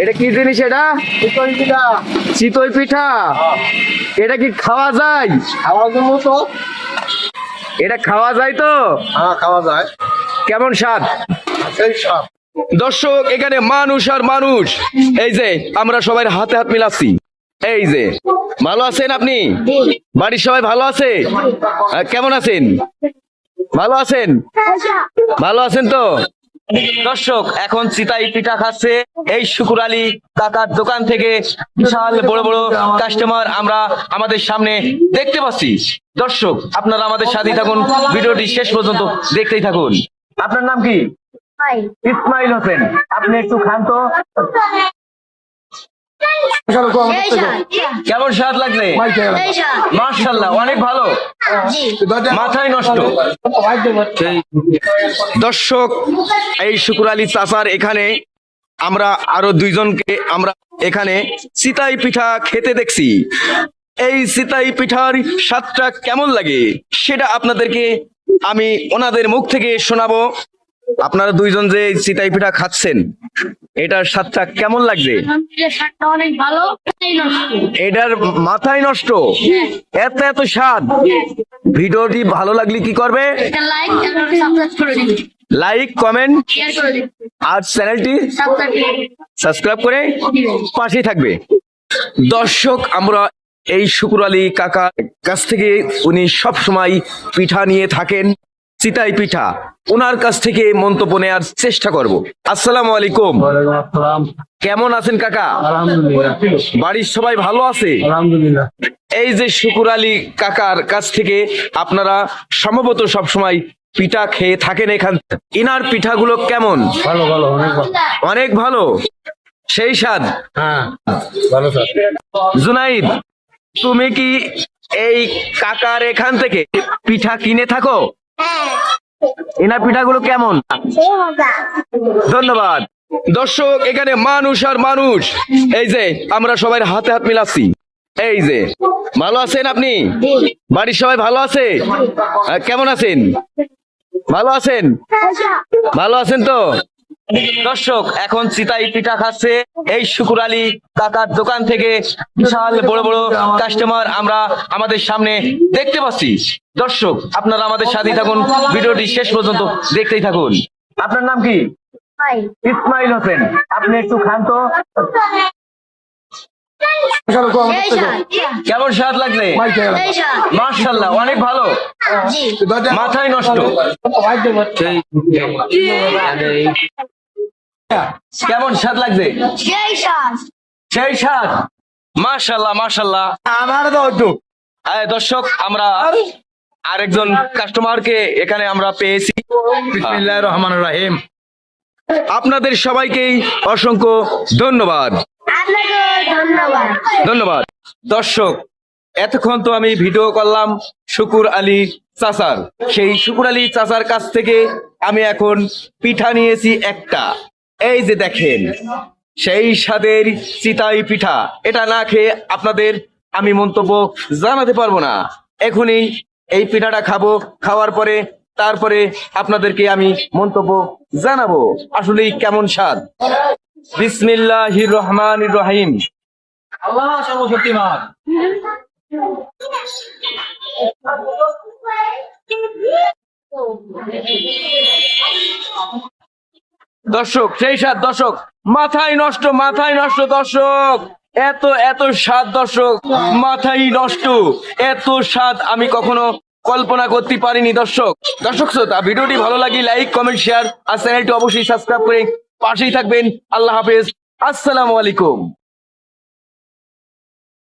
এটা কি জিনিস এটা? চিতই পিঠা। এটা কি খাওয়া যায়? খাওয়ার জন্য তো। এটা খাওয়া যায় তো? হ্যাঁ খাওয়া যায়। কেমন স্বাদ? সেই সব দর্শক এখানে মানুষ আর মানুষ। এই যে আমরা সবাই হাতে হাত মিলাচ্ছি। এই যে ভালো আছেন আপনি? বাড়ির সবাই ভালো আছে? কেমন আছেন? ভালো আছেন? ভালো আছেন তো? দর্শক এখন চিতাই পিঠা খাচ্ছে। এই শুকুর আলী কাকার দোকান থেকে বিশাল বড় বড় কাস্টমার আমরা আমাদের সামনে দেখতে পাচ্ছি। দর্শক আপনারা আমাদের সাথে থাকুন। ভিডিওটি শেষ পর্যন্ত দেখতেই থাকুন। আপনার নাম কি? ইসমাইল হোসেন। আপনি একটু খান তো। কেমন স্বাদ লাগছে? মার্শাল্লাহ অনেক ভালো। মাথায় নষ্ট। দর্শক এই শুকুর আলী চাচার এখানে আমরা আরও দুইজনকে আমরা এখানে সিতাই পিঠা খেতে দেখছি। এই সিতাই পিঠার স্বাদটা কেমন লাগে সেটা আপনাদেরকে আমি ওনাদের মুখ থেকে শোনাবো। আপনারা দুইজন যে সিতাই পিঠা খাচ্ছেন, এটার স্বাদটা কেমন ভালো এটার মাথায় নষ্ট? এত এত স্বাদ? ভিডিওটি ভালো লাগলে কি করবে? লাইক, কমেন্ট, আর চ্যানেলটি সাবস্ক্রাইব করে পাশেই থাকবে। দর্শক, আমরা এই শুকুর আলী কাকার কাছ থেকে উনি সব সময় পিঠা নিয়ে থাকেন। চিতাই পিঠা। ওনার কাছ থেকে মন্তব্য নেওয়ার চেষ্টা করব। আসসালামু আলাইকুম। কেমন আছেন কাকা? বাড়ির সবাই ভালো আছে? এই যে শুকুর আলী কাকার কাছ থেকে আপনারা সম্ভবত সবসময় পিঠা খেয়ে থাকেন এখান ইনার পিঠাগুলো কেমন? ভালো ভালো অনেক ভালো। সেই স্বাদ? হ্যাঁ জুনাইদ তুমি কি এই কাকার এখান থেকে পিঠা কিনে থাকো? এনার পিঠাগুলো কেমন? ধন্যবাদ। দর্শক, এখানে মানুষ আর মানুষ। এই যে, আমরা সবাই হাতে হাত মিলাচ্ছি। এই যে, ভালো আছেন আপনি? বাড়ির সবাই ভালো আছে? কেমন আছেন? ভালো আছেন? ভালো আছেন তো? দর্শক এখন চিতাই পিঠা খাচ্ছে। এই শুকুর আলী কাকার দোকান থেকে বিশাল বড় বড় কাস্টমার আমরা আমাদের সামনে দেখতে পাচ্ছি। দর্শক আপনারা আমাদের সাথে থাকুন। ভিডিওটি শেষ পর্যন্ত দেখতেই থাকুন। আপনার নাম কি? ইসমাইল। হোসেন। আপনি একটু খান তো। কেমন স্বাদ এই মার্শাল্লাহ অনেক ভালো। জি। মাথায় নষ্ট। কেমন স্বাদ লাগছে? সেই শার্ট সেই স্বাদ? মার্শাল্লাহ মার্শাল্লাহ আমার তো একটু। দর্শক আমরা আরেকজন কাস্টমারকে এখানে আমরা পেয়েছি। বিসমিল্লাহ রহমান রাহিম। আপনাদের সবাইকেই অসংখ্য ধন্যবাদ। ধন্যবাদ। ধন্যবাদ। দর্শক এতক্ষণ তো আমি ভিডিও করলাম শুকুর আলী চাচার। সেই শুকুর আলী চাচার কাছ থেকে আমি এখন পিঠা নিয়েছি একটা। এই যে দেখেন, সেই স্বাদের চিতাই পিঠা, এটা না খেয়ে আপনাদের আমি মন্তব্য জানাতে পারব না। এখনই এই পিঠাটা খাব, খাওয়ার পরে, তারপরে আপনাদেরকে আমি মন্তব্য জানাব। আসলেই কেমন স্বাদ। বিসমিল্লাহির রহমান রহিম। সর্বশক্তিমান। দর্শক, সেই সাত দর্শক, মাথায় নষ্ট মাথায় নষ্ট দর্শক। এত এত স্বাদ দর্শক, মাথায় নষ্ট। এত স্বাদ আমি কখনো কল্পনা করতে পারিনি দর্শক। দর্শক শ্রোতা, ভিডিওটি ভালো লাগে লাইক, কমেন্ট, শেয়ার আর চ্যানেলটি অবশ্যই সাবস্ক্রাইব করে পাশেই থাকবেন। আল্লাহ হাফেজ। আসসালামু আলাইকুম।